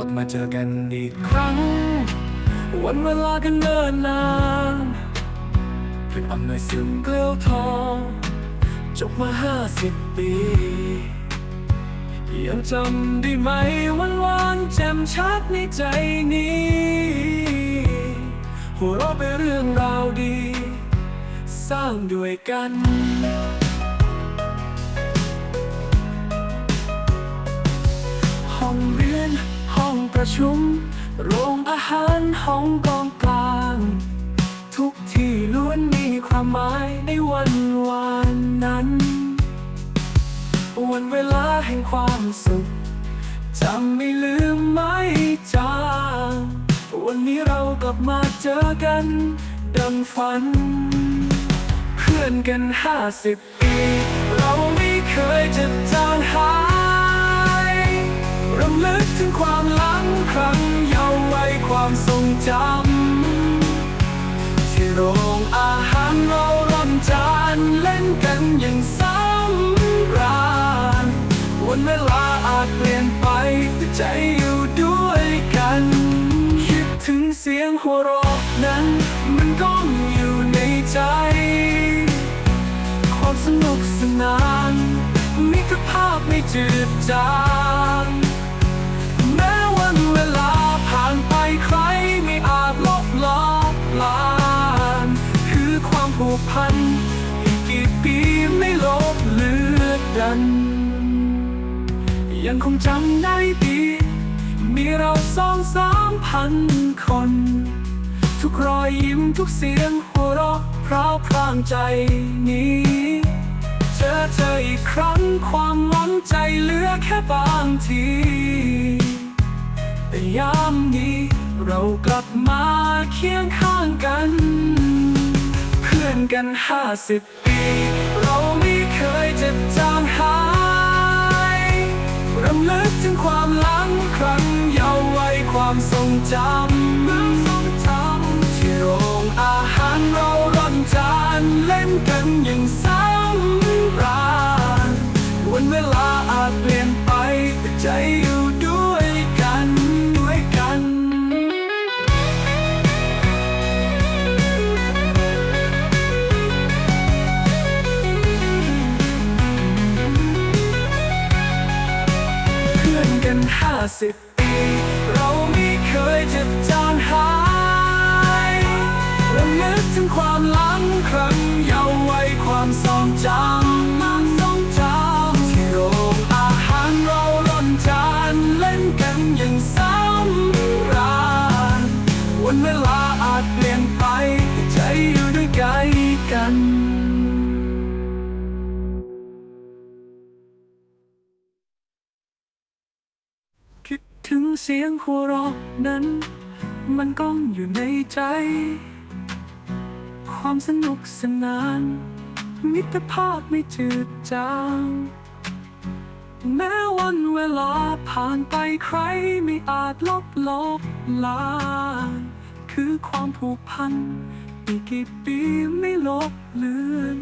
ลับมาเจอกันอีกครั้ง วันเวลากันเนิ่นนานเพื่ออำนวยซึมเกลียวทองจบมาห้าสิบปียังจำได้ไหมวันวานแจ่มชัดในใจนี้ หัวเราะไปเรื่องราวดี สร้างด้วยกัน ประชุม โรงอาหารห้องกองกลาง ทุกที่ล้วนมีความหมายในวันวานนั้น วันเวลาแห่งความสุขจำไม่ลืมไม่จางวันนี้เรากลับมาเจอกัน ดังฝัน เพื่อนกันห้าสิบปี เราไม่เคยจะจางหาย รำลึกถึงความหลังครั้งเยาว์วัยความทรงจำ ที่โรงอาหารเราร่อนจานเล่นกันอย่างสำราญวันเวลาอาจเปลี่ยนไปแต่ใจอยู่ด้วยกัน คิดถึงเสียงหัวเราะนั้น มันก้องอยู่ในใจ ความสนุกสนานมิตรภาพไม่จืดจางัน ยังคงจำได้ดี มีเราสองสามพันคน ทุกรอยยิ้มทุกเสียงหัวเราะเพราะพรางใจนี้ เจอเธออีกครั้งความหวังใจเหลือแค่บางที แต่ยามนี้ เรากลับมาเคียงข้างกัน เพื่อนกันห้าสิบปี เราไม่เคยเจะจาง ความทรงจำเมืองทรงจำที่โรงอาหารเราร่อนจานเล่นกันอย่างสำราญวันเวลาอาจเปลี่ยนไปแต่ใจอยู่ด้วยกันด้วยกัน เพื่อนกันห้าสิบ จะจางหายระลึกถึงความหลังครั้งเยาว์วัยความทรงจำ เสียงหัวเราะนั้น มันก้องอยู่ในใจ ความสนุกสนาน มิตรภาพไม่จืดจางแม้วันเวลาผ่านไปใครไม่อาจลบลบลานคือความผูกพันอีกกี่ปีไม่ลบเลือน